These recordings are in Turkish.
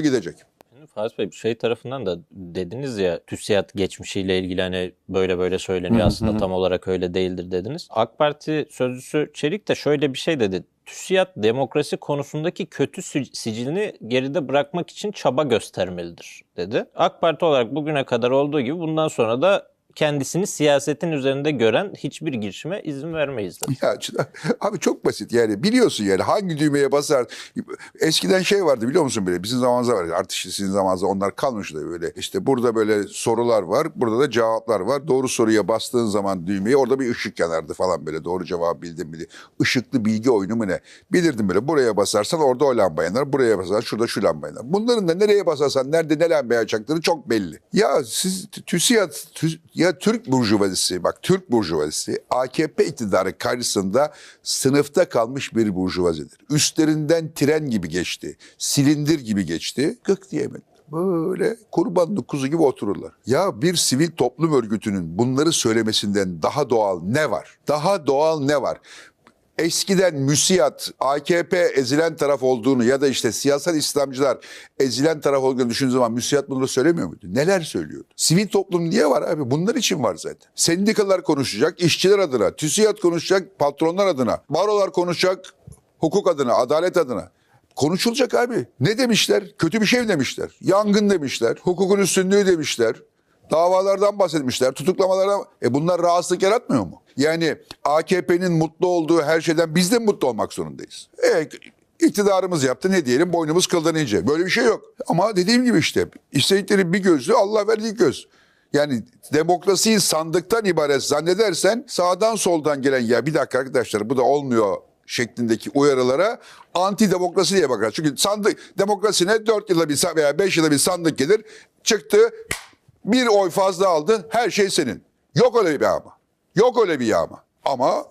gidecek. Şimdi Fatih Bey şey tarafından da dediniz ya TÜSİAD geçmişiyle ilgili hani böyle böyle söyleniyor aslında tam olarak öyle değildir dediniz. AK Parti sözcüsü Çelik de şöyle bir şey dedi. TÜSİAD demokrasi konusundaki kötü si- sicilini geride bırakmak için çaba göstermelidir dedi. AK Parti olarak bugüne kadar olduğu gibi bundan sonra da kendisini siyasetin üzerinde gören hiçbir girişime izin vermeyiz. Ya abi çok basit yani biliyorsun yani hangi düğmeye basar. Eskiden şey vardı biliyor musun böyle bizim zamanımızda var. Artık sizin zamanınızda onlar kalmış da böyle. İşte burada böyle sorular var burada da cevaplar var. Doğru soruya bastığın zaman düğmeye orada bir ışık yanardı falan böyle doğru cevabı bildin mi diye. Işıklı bilgi oyunu mu ne? Bilirdim böyle buraya basarsan orada o lamba yanar. Buraya basarsan şurada şu lamba yanar. Bunların da nereye basarsan nerede ne lamba yanacakları çok belli. Ya siz TÜSİAD, TÜ- ya Türk burjuvazisi bak Türk burjuvazisi AKP iktidarı karşısında sınıfta kalmış bir burjuvazidir. Üstlerinden tren gibi geçti. Silindir gibi geçti. Gık diyemedi. Böyle kurbanlı kuzu gibi otururlar. Ya bir sivil toplum örgütünün bunları söylemesinden daha doğal ne var? Daha doğal ne var? Eskiden müsiyat AKP ezilen taraf olduğunu ya da işte siyasal İslamcılar ezilen taraf olduğunu düşündüğü zaman müsiyat bunları söylemiyor muydu? Neler söylüyordu? Sivil toplum niye var abi? Bunlar için var zaten. Sendikalar konuşacak, işçiler adına, TÜSİAD konuşacak, patronlar adına, barolar konuşacak, hukuk adına, adalet adına. Konuşulacak abi. Ne demişler? Kötü bir şey mi demişler? Yangın demişler, hukukun üstünlüğü demişler. Davalardan bahsetmişler, tutuklamalardan. E bunlar rahatsızlık yaratmıyor mu? Yani AKP'nin mutlu olduğu her şeyden biz de mutlu olmak zorundayız. E, iktidarımız yaptı ne diyelim boynumuz kıldan ince. Böyle bir şey yok. Ama dediğim gibi işte istedikleri bir gözlü Allah verdiği göz. Yani demokrasiyi sandıktan ibaret zannedersen sağdan soldan gelen ya bir dakika arkadaşlar bu da olmuyor şeklindeki uyarılara anti demokrasi diye bakar. Çünkü sandık demokrasine 4 yılda bir veya 5 yılda bir sandık gelir. Çıktı bir oy fazla aldın her şey senin. Yok öyle bir yağma. Yok öyle bir yağma. Ama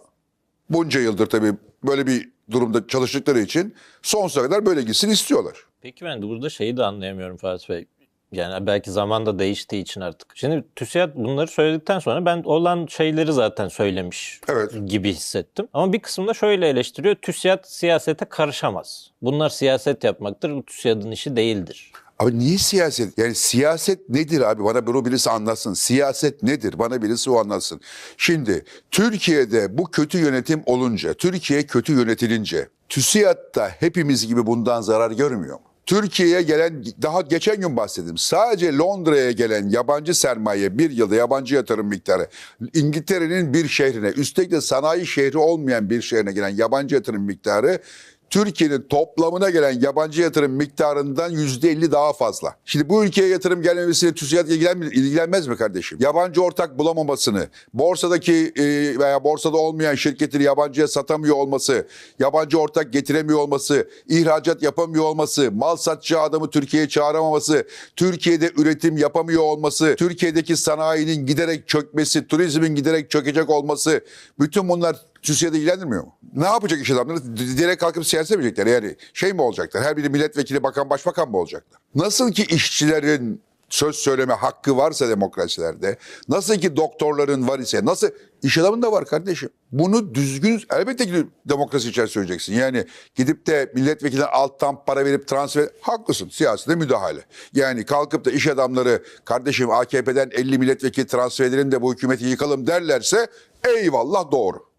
bunca yıldır tabii böyle bir durumda çalıştıkları için sonsuza kadar böyle gitsin istiyorlar. Peki ben de burada şeyi de anlayamıyorum Fatih Bey. Yani belki zaman da değiştiği için artık. Şimdi TÜSİAD bunları söyledikten sonra ben olan şeyleri zaten söylemiş Evet. gibi hissettim. Ama bir kısımda şöyle eleştiriyor. TÜSİAD siyasete karışamaz. Bunlar siyaset yapmaktır. Bu TÜSİAD'ın işi değildir. Abi niye siyaset? Yani siyaset nedir abi? Bana bunu birisi anlatsın. Siyaset nedir? Bana birisi o anlatsın. Şimdi Türkiye'de bu kötü yönetim olunca, Türkiye kötü yönetilince, TÜSİAD da hepimiz gibi bundan zarar görmüyor mu? Türkiye'ye gelen, daha geçen gün bahsettim. Sadece Londra'ya gelen yabancı sermaye bir yılda yabancı yatırım miktarı İngiltere'nin bir şehrine, üstelik de sanayi şehri olmayan bir şehrine gelen yabancı yatırım miktarı Türkiye'nin toplamına gelen yabancı yatırım miktarından yüzde elli daha fazla. Şimdi bu ülkeye yatırım gelmemesiyle TÜSİAD ilgilen, ilgilenmez mi kardeşim? Yabancı ortak bulamamasını, borsadaki e, veya borsada olmayan şirketini yabancıya satamıyor olması, yabancı ortak getiremiyor olması, ihracat yapamıyor olması, mal satacağı adamı Türkiye'ye çağıramaması, Türkiye'de üretim yapamıyor olması, Türkiye'deki sanayinin giderek çökmesi, turizmin giderek çökecek olması, bütün bunlar TÜSİAD'ı ilgilendirmiyor mu? Ne yapacak iş adamları? Direkt kalkıp siyaset edecekler. Yani şey mi olacaklar? Her biri milletvekili, bakan, başbakan mı olacaklar? Nasıl ki işçilerin söz söyleme hakkı varsa demokrasilerde, nasıl ki doktorların var ise, nasıl iş adamın da var kardeşim. Bunu düzgün elbette ki demokrasi içerisinde söyleyeceksin. Yani gidip de milletvekiline alttan para verip transfer haklısın. Siyasete müdahale. Yani kalkıp da iş adamları kardeşim AKP'den 50 milletvekili transfer edelim de bu hükümeti yıkalım derlerse eyvallah doğru.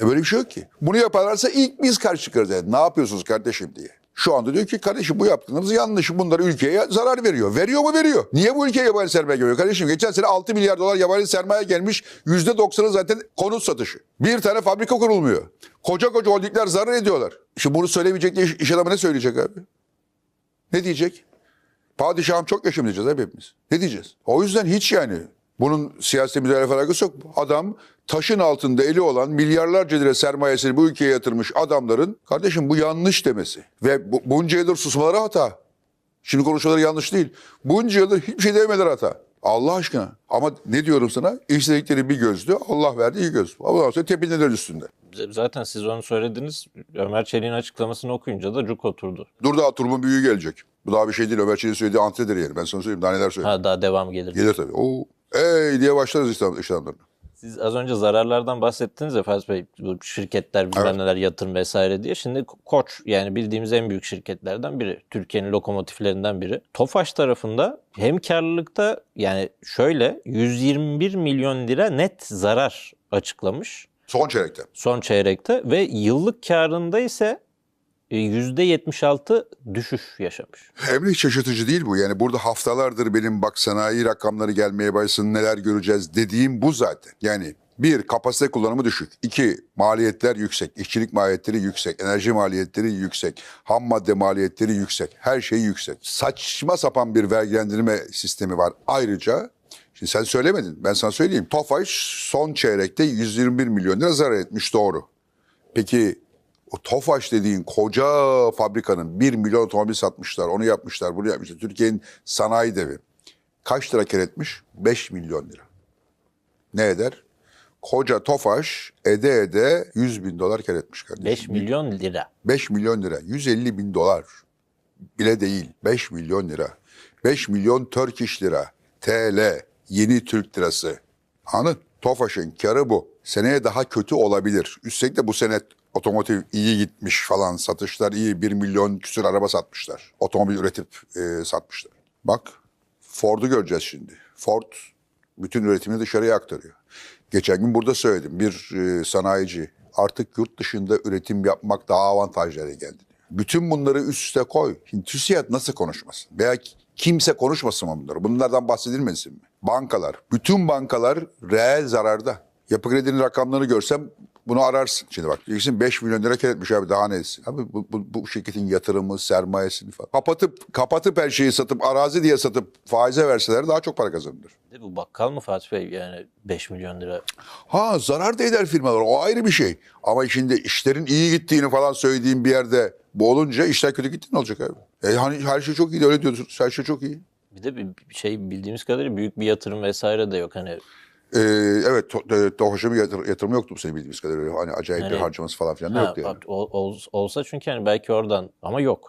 E böyle bir şey yok ki. Bunu yaparlarsa ilk biz karşı çıkarız. Yani. Ne yapıyorsunuz kardeşim diye. Şu anda diyor ki kardeşim bu yaptığınız yanlış. Bunlar ülkeye zarar veriyor. Veriyor mu veriyor. Niye bu ülkeye yabancı sermaye geliyor? Kardeşim geçen sene 6 milyar dolar yabancı sermaye gelmiş. %90'ı zaten konut satışı. Bir tane fabrika kurulmuyor. Koca koca holdingler zarar ediyorlar. Şimdi bunu söylemeyecek diye iş, adamı ne söyleyecek abi? Ne diyecek? Padişahım çok yaşım diyeceğiz abi hepimiz. Ne diyeceğiz? O yüzden hiç yani bunun siyasi müdahale alakası yok. Adam taşın altında eli olan milyarlarca lira sermayesini bu ülkeye yatırmış adamların kardeşim bu yanlış demesi. Ve bu, bunca yıldır susmaları hata. Şimdi konuşmaları yanlış değil. Bunca yıldır hiçbir şey dememeleri hata. Allah aşkına. Ama ne diyorum sana? İstedikleri bir gözdü. Allah verdi iyi göz. Ondan sonra tepinirler üstünde. Zaten siz onu söylediniz. Ömer Çelik'in açıklamasını okuyunca da cuk oturdu. Dur daha turumun büyüğü gelecek. Bu daha bir şey değil. Ömer Çelik'in söylediği antidir yani. Ben sana söyleyeyim. Daha neler söyleyeyim. Ha daha devam gelir. Gelir tabii. Oo, ey diye başlarız İslamlarına. Siz az önce zararlardan bahsettiniz ya Fatih Bey. Bu şirketler bilmem Evet. neler yatırım vesaire diye. Şimdi Ko- Koç yani bildiğimiz en büyük şirketlerden biri. Türkiye'nin lokomotiflerinden biri. Tofaş tarafında hem karlılıkta yani şöyle 121 milyon lira net zarar açıklamış Son çeyrekte. son çeyrekte ve yıllık karında ise %76 düşüş yaşamış. Hem de hiç şaşırtıcı değil bu. Yani burada haftalardır benim bak sanayi rakamları gelmeye başlasın neler göreceğiz dediğim bu zaten. Yani bir kapasite kullanımı düşük. İki maliyetler yüksek. İşçilik maliyetleri yüksek. Enerji maliyetleri yüksek. Ham madde maliyetleri yüksek. Her şey yüksek. Saçma sapan bir vergilendirme sistemi var. Ayrıca Şimdi sen söylemedin. Ben sana söyleyeyim. Tofaş son çeyrekte 121 milyon lira zarar etmiş doğru. Peki o Tofaş dediğin koca fabrikanın 1 milyon otomobil satmışlar, onu yapmışlar, bunu yapmışlar. Türkiye'nin sanayi devi. Kaç lira kar etmiş? 5 milyon lira. Ne eder? Koca Tofaş ede ede 100 bin dolar kar etmiş kardeşim. 5 milyon lira. 5 milyon lira. 150 bin dolar bile değil. 5 milyon lira. 5 milyon Turkish lira. TL. Yeni Türk lirası. Anladın? Tofaş'ın karı bu. Seneye daha kötü olabilir. Üstelik de bu sene otomotiv iyi gitmiş falan. Satışlar iyi. 1 milyon küsur araba satmışlar. Otomobil üretip e, satmışlar. Bak Ford'u göreceğiz şimdi. Ford bütün üretimini dışarıya aktarıyor. Geçen gün burada söyledim. Bir e, sanayici artık yurt dışında üretim yapmak daha avantajlı geldi. Bütün bunları üst üste koy. Şimdi TÜSİAD nasıl konuşmasın? Veya kimse konuşmasın mı bunları? Bunlardan bahsedilmesin mi? Bankalar, bütün bankalar reel zararda. Yapı kredinin rakamlarını görsem bunu ararsın. Şimdi bak diyeceksin 5 milyon lira kar etmiş abi daha ne etsin? Abi bu, bu, bu şirketin yatırımı, sermayesini falan. Kapatıp, kapatıp her şeyi satıp arazi diye satıp faize verseler daha çok para kazanılır. Bir de bu bakkal mı Fatih Bey? Yani 5 milyon lira. Ha zarar da eder firmalar o ayrı bir şey. Ama şimdi işlerin iyi gittiğini falan söylediğim bir yerde bu olunca işler kötü gitti ne olacak abi? E hani her şey çok iyi öyle diyorsunuz her şey çok iyi. Bir de bir şey bildiğimiz kadarıyla büyük bir yatırım vesaire de yok. Hani Ee, evet to, e, bir yatır, yatırım yoktu bu sene bildiğimiz kadarıyla. Hani acayip bir Yani- harcaması falan filan da yoktu yani. ol- olsa çünkü hani belki oradan ama yok.